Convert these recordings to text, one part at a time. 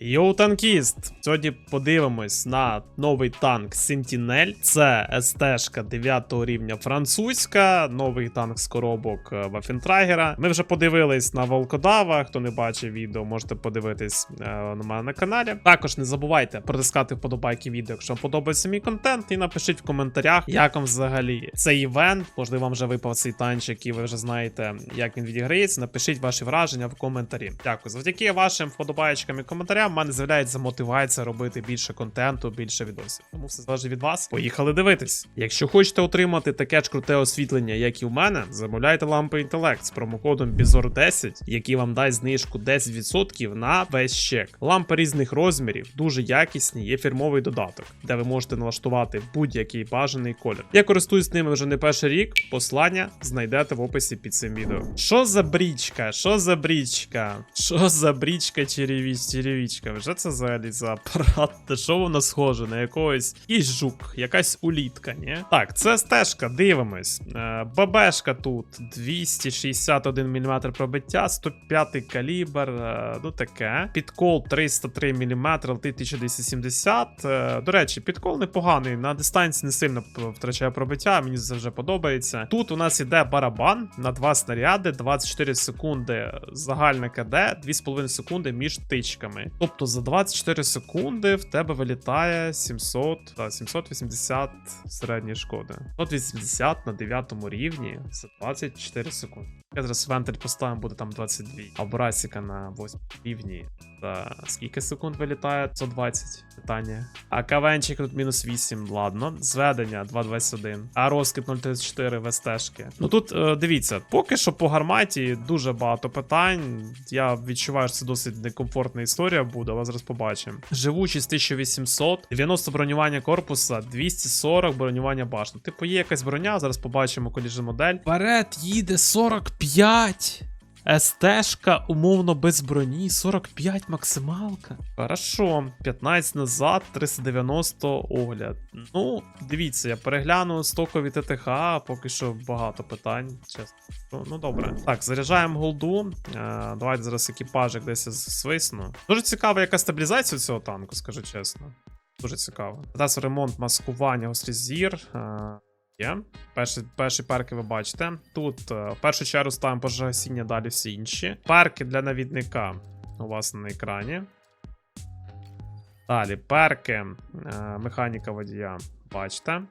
Йоу, танкіст! Сьогодні подивимось на новий танк Sentinel. Це СТ-шка 9 рівня французька, новий танк з коробок Вафентрагера. Ми вже подивились на Волкодава. Хто не бачив відео, можете подивитись е, на мене на каналі. Також не забувайте протискати вподобайки відео, якщо вам подобається мій контент, і напишіть в коментарях, як вам взагалі цей івент. Можливо, вам вже випав цей танчик, і ви вже знаєте, як він відіграється. Напишіть ваші враження в коментарі. Дякую. Завдяки вашим вподобайчикам і коментарям в мене з'являється мотивація робити більше контенту, більше відосів. Тому все залежить від вас. Поїхали дивитись. Якщо хочете отримати таке ж круте освітлення, як і в мене, замовляйте лампи інтелект з промокодом BIZOR10, який вам дасть знижку 10% на весь чек. Лампи різних розмірів, дуже якісні, є фірмовий додаток, де ви можете налаштувати будь-який бажаний колір. Я користуюсь ними вже не перший рік. Послання знайдете в описі під цим відео. Що за брічка? Що за брічка? Що за брічка черевіч, черевічка? Вже це взагалі за апарат? Та Що воно схоже на якогось якийсь жук, якась улітка, ні? Так, це стежка, дивимось. Е, ББшка тут 261 мм пробиття, 105 калібр, е, ну таке. Підкол 303 мм, летить 1270. Е, До речі, підкол непоганий. На дистанції не сильно втрачає пробиття, мені це вже подобається. Тут у нас іде барабан на два снаряди, 24 секунди загальне КД, 2,5 секунди між тичками. Тобто за 24 секунди в тебе вилітає 700, та, 780 середньої шкоди. 180 на 9 рівні за 24 секунди. Я зараз вентиль поставимо, буде там 22. А Брасіка на 8 рівні. За скільки секунд вилітає? 120 питання. А кавенчик тут мінус 8, ладно. Зведення 2.21. А розкид 0.34 ВСТшки. Ну тут е, дивіться, поки що по гарматі дуже багато питань. Я відчуваю, що це досить некомфортна історія буде, але зараз побачимо. Живучість 1800, 90 бронювання корпуса, 240 бронювання башни. Типу, є якась броня, зараз побачимо коліжен модель. Вперед їде 45. СТшка умовно без броні, 45 максималка. Хорошо, 15 назад, 390 огляд. Ну, дивіться, я перегляну стокові ТТХ, поки що багато питань, чесно. Ну, Ну добре. Так, заряджаємо голду. Е, давайте зараз екіпажик десь свисну. Дуже цікава, яка стабілізація цього танку, скажу чесно. Дуже цікаво. Зараз ремонт маскування гострий зір. Е, Є. Перші, перші парки ви бачите. Тут е, в першу чергу ставимо пожежогасіння, далі всі інші. Парки для навідника у вас на екрані. Далі перки е, механіка водія. Бачите.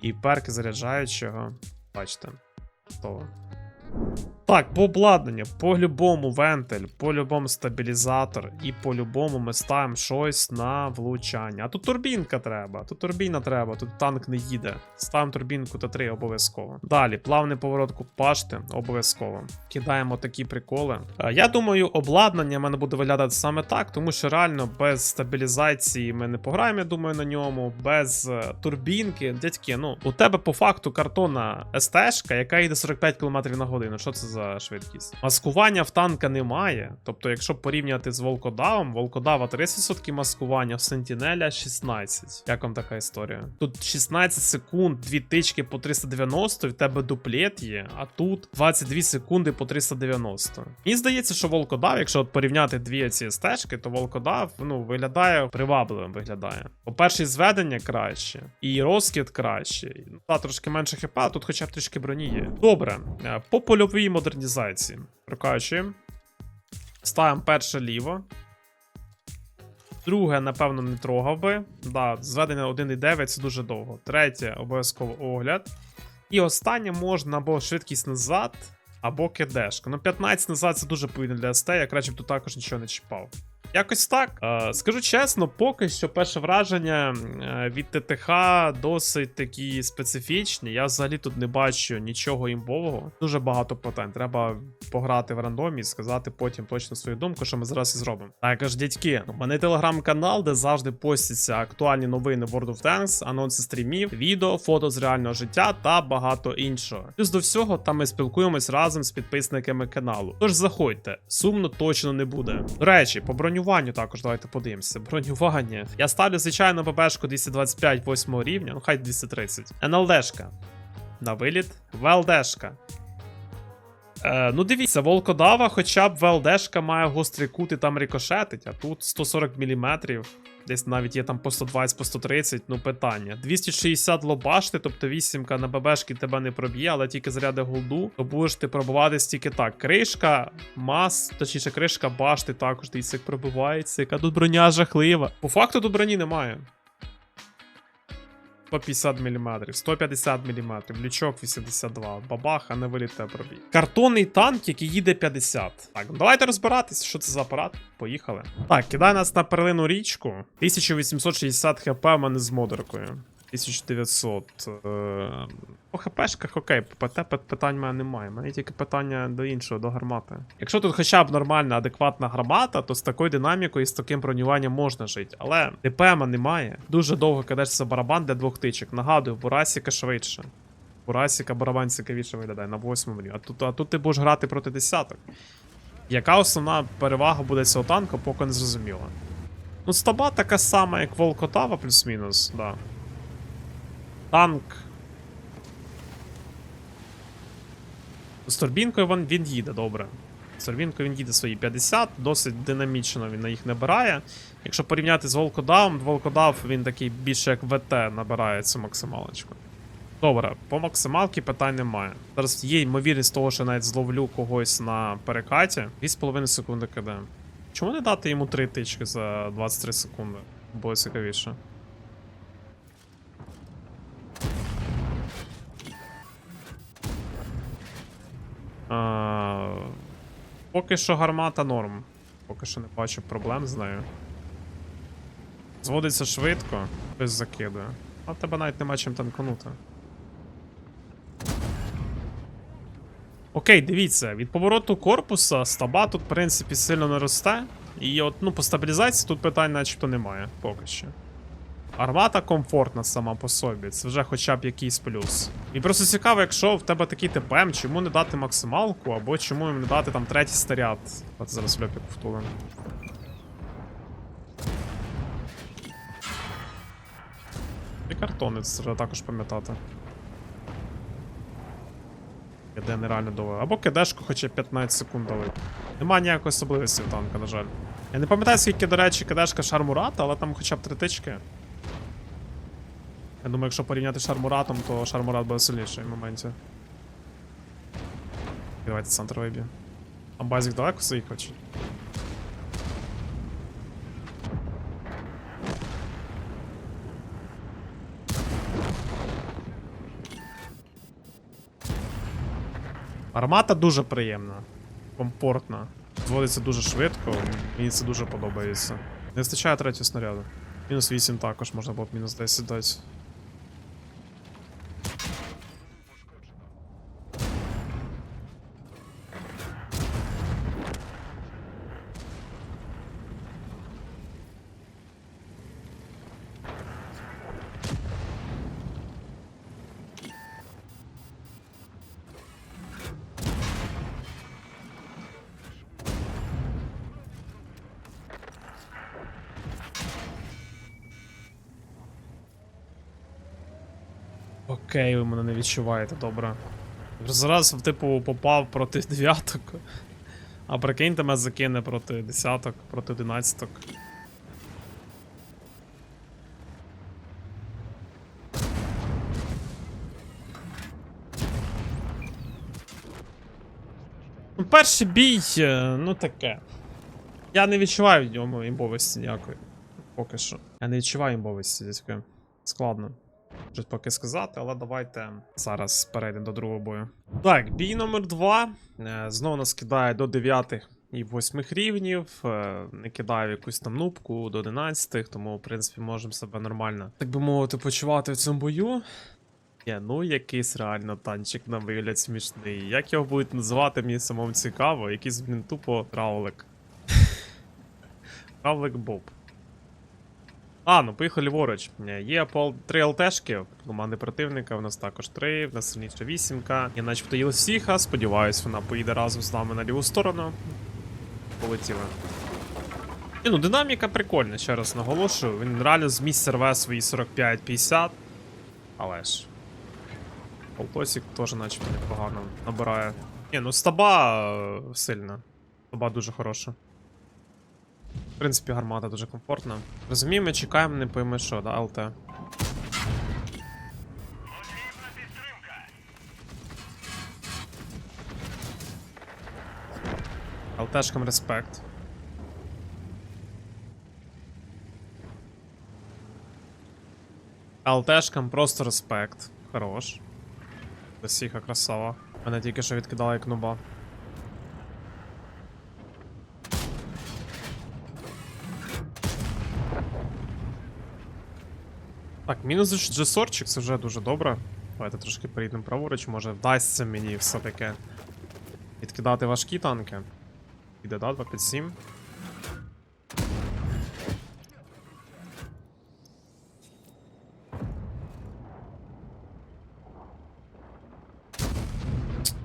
І перки заряджаючого. Бачите. Готово. Так, по обладнанню, по-любому вентиль, по-любому стабілізатор, і по-любому ми ставимо щось на влучання. А тут турбінка треба, тут турбіна треба, тут танк не їде. Ставимо турбінку Т3 обов'язково. Далі, плавний поворот пашти, обов'язково. Кидаємо такі приколи. Е, Я думаю, обладнання в мене буде виглядати саме так, тому що реально без стабілізації ми не пограємо, я думаю, на ньому. Без е, турбінки. Дядьки, ну, у тебе по факту картонна СТ-шка, яка йде 45 км на годину. Що це за швидкість? Маскування в танка немає. Тобто, якщо порівняти з Волкодавом, Волкодава 30% маскування, в Сентінеля 16. Як вам така історія? Тут 16 секунд, дві тички по 390, в тебе дуплет є, а тут 22 секунди по 390. Мені здається, що Волкодав, якщо от порівняти дві ці стежки, то Волкодав ну, виглядає привабливим виглядає. По-перше, зведення краще, і розкид краще. Ну, Та трошки менше хп, а тут хоча б трішки броні є. Добре, е, по польовій модернізації. Прокачуємо. Ставимо перше ліво. Друге, напевно, не трогав би. Да, зведення 1,9 це дуже довго. Третє, обов'язково огляд. І останнє можна або швидкість назад, або кедешка. Ну, 15 назад це дуже повільно для СТ, я краще б тут також нічого не чіпав. Якось так. Е, скажу чесно, поки що перше враження е, від ТТХ досить такі специфічні. Я взагалі тут не бачу нічого імбового. Дуже багато питань. Треба пограти в рандомі і сказати потім точно свою думку, що ми зараз і зробимо. Також, дядьки, у мене телеграм-канал, де завжди постяться актуальні новини World of Tanks, анонси стрімів, відео, фото з реального життя та багато іншого. Плюс до всього, там ми спілкуємось разом з підписниками каналу. Тож заходьте, сумно точно не буде. До речі, по бронюванню також давайте подивимося. Бронювання. Я ставлю, звичайно, ББшку 225 8 рівня, ну хай 230. НЛДшка. На виліт. ВЛДшка. Е, ну дивіться, волкодава, хоча б ВЛДшка має гострий кут і там рикошетить, а тут 140 мм. Десь навіть є там по 120, по 130, ну питання. 260 лобашти, тобто 8 на ББшки тебе не проб'є, але тільки заряди голду, то будеш ти пробивати стільки так. Кришка, мас, точніше, кришка башти також дивіться, як пробивається, яка тут броня жахлива. По факту тут броні немає. 150 мм, 150 мм, лючок 82, бабаха, не виліте пробій. Картонний танк, який їде 50. Так, ну давайте розбиратись, що це за апарат. Поїхали. Так, кидай нас на перлину річку. 1860 хп в мене з модеркою. 1900. Е... По хпшках окей, по ПТ питань мене немає. У мене тільки питання до іншого, до гармати. Якщо тут хоча б нормальна, адекватна гармата, то з такою динамікою і з таким бронюванням можна жити. Але ДПМа немає. Дуже довго кидаєшся барабан для двох тичок. Нагадую, Бурасіка швидше. Бурасіка барабан цікавіше виглядає на восьмому рівні. А тут, а тут ти будеш грати проти десяток. Яка основна перевага буде цього танка, поки не зрозуміло. Ну, стаба така сама, як Волкотава, плюс-мінус, да. Танк. З турбінкою він, він їде добре. З турбінкою він їде свої 50, досить динамічно він на їх набирає. Якщо порівняти з Волкодавом, Волкодав він такий більше як ВТ набирає цю максималочку. Добре, по максималці питань немає. Зараз є ймовірність того, що навіть зловлю когось на перекаті. 2,5 секунди КД. Чому не дати йому 3 тички за 23 секунди? Було цікавіше. Поки що гармата норм. Поки що не бачу проблем з нею. Зводиться швидко, без закиду. А тебе навіть нема чим танканути. Окей, дивіться, від повороту корпуса стаба тут, в принципі, сильно не росте. І от, ну, по стабілізації тут питань начебто немає поки що. Армата комфортна сама по собі, це вже хоча б якийсь плюс. І просто цікаво, якщо в тебе такий ТПМ, чому не дати максималку, або чому їм не дати там третій старят. От зараз льопік втулим. І картони, це треба також пам'ятати. Киде нереально довго. Або кидешку хоча 15 секунд дали. Нема ніякої особливості в танка, на жаль. Я не пам'ятаю, скільки, до речі, кидешка шармурата, але там хоча б три тички. Я думаю, якщо порівняти з шармуратом, то шармурат буде сильніший в моменті. Давайте центр виб'є. А базік далеко заїхав чи? Армата дуже приємна, комфортна. Зводиться дуже швидко, мені це дуже подобається. Не вистачає третього снаряду. Мінус 8 також можна було б мінус 10 дати. Окей, ви мене не відчуваєте, добре. Зараз, типу, попав проти дев'яток. А прикиньте, мене закине проти десяток, проти одинадцяток. Перший бій, е, ну таке. Я не відчуваю в ньому імбовості ніякої. Поки що. Я не відчуваю імбовості, дядько. Складно. Щось поки сказати, але давайте зараз перейдемо до другого бою. Так, бій номер 2. Знову нас кидає до 9 і 8 рівнів. Е, Не кидає якусь там нубку до 11, тому, в принципі, можемо себе нормально, так би мовити, почувати в цьому бою. Є, ну якийсь реально танчик на вигляд смішний. Як його будуть називати, мені самому цікаво. Якийсь, блін, тупо травлик. Травлик Боб. А, ну поїхали ліворуч. Е, Є пол 3 ЛТшки команди противника. У нас також 3, в нас сильніша вісімка. Я начебто їла всіха. Сподіваюсь, вона поїде разом з нами на ліву сторону. Полетіли. І, ну, динаміка прикольна, ще раз наголошую. Він реально з місця рве свої 45-50. Але ж. Полтосик теж начебто непогано набирає Ні, ну стаба е, сильна. Стаба дуже хороша. В принципі, гармата дуже комфортна. Розуміємо, чекаємо, не пойми що, да, ЛТ. ЛТшкам респект. ЛТшкам просто респект. Хорош. Досіха красава. Мене тільки що відкидала як нуба. Мінус джесорчик, це вже дуже добре. Давайте трошки перейдемо праворуч, може вдасться мені все-таки відкидати важкі танки. Іде, да, 257.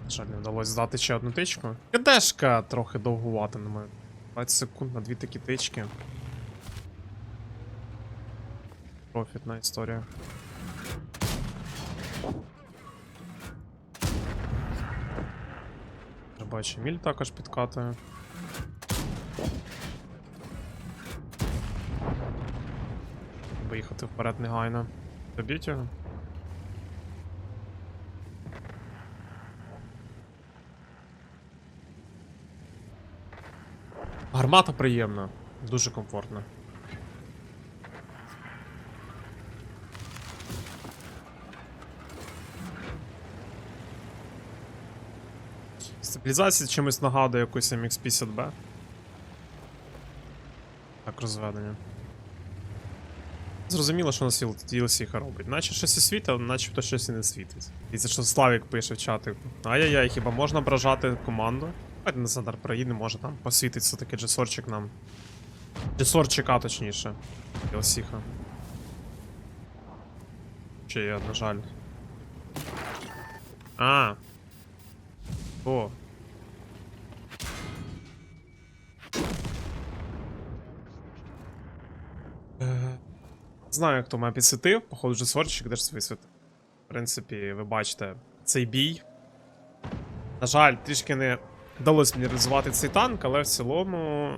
На Жаль, не вдалося здати ще одну тичку. КДшка трохи довгувата на мене. 20 секунд на дві такі тички. Профітна історія. Бачу, міль також підкатує. Треба їхати вперед негайно. Доб'ють його? Гармата приємна, дуже комфортна. Стабілізація чимось нагадує якусь MX-50B. Так, розведення. Зрозуміло, що на DLC робить. Наче щось і світить, начебто щось і не світить. І це що Славік пише в чатику. Ай-яй-яй, хіба можна ображати команду? Давайте на центр проїдемо, може там посвітить все-таки джесорчик нам. Джесорчика, точніше. DLC. -ха. Чи є, на жаль. А. О. Е, Знаю, хто мене підсвітив, походу вже сорчик теж висвітив. В принципі, ви бачите цей бій. На жаль, трішки не вдалося мені реалізувати цей танк, але в цілому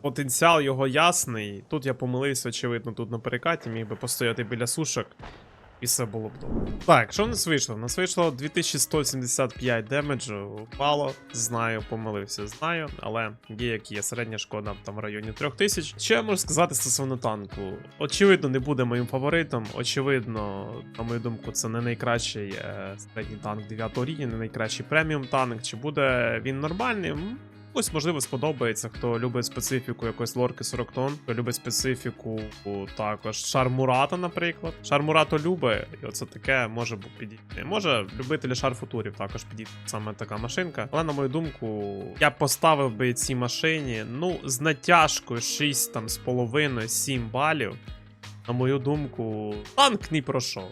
потенціал його ясний. Тут я помилився, очевидно, тут на перекаті, міг би постояти біля сушок. І все було б добре. Так, що в нас вийшло? У нас вийшло 2175 демеджу. Впало, знаю, помилився, знаю, але є як є середня шкода там в районі 3000. Що я можу сказати стосовно танку? Очевидно, не буде моїм фаворитом. Очевидно, на мою думку, це не найкращий е, середній танк 9 рівня, не найкращий преміум танк. Чи буде він нормальним? Ось, можливо, сподобається, хто любить специфіку якоїсь лорки 40 тонн, хто любить специфіку також Шармурата, наприклад. Шармурато любить, і оце таке може підійти. Може, любителі шарфутурів також підійти саме така машинка. Але на мою думку, я поставив би цій машині, ну, з натяжкою 6 там з половиною 7 балів. На мою думку, танк ні про що.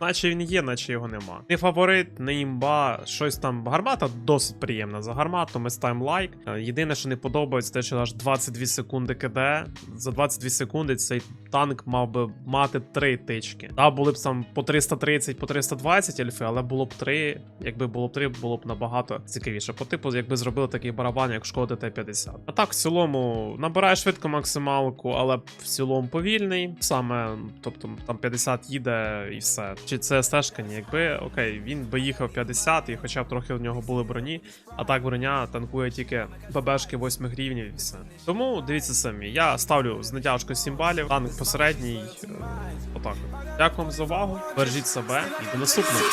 Наче він є, наче його нема. Не фаворит, не імба, щось там. Гармата досить приємна. За гармату ми ставимо лайк. Е, Єдине, що не подобається, те, що аж 22 секунди КД. За 22 секунди цей танк мав би мати 3 тички. Да, були б там по 330, по 320 ельфи, але було б 3. Якби було б 3, було б набагато цікавіше. По типу, якби зробили такий барабан, як шкода Т-50. А так, в цілому, набирає швидко максималку, але в цілому повільний. Саме, тобто там 50 їде і все чи це Сешкані. Якби окей, він би їхав 50 і хоча б трохи в нього були броні, а так броня танкує тільки ББшки 8 рівнів і все. Тому дивіться самі, я ставлю з натяжкою 7 балів, танк посередній. Е, отак. Дякую вам за увагу. Бережіть себе і до наступного.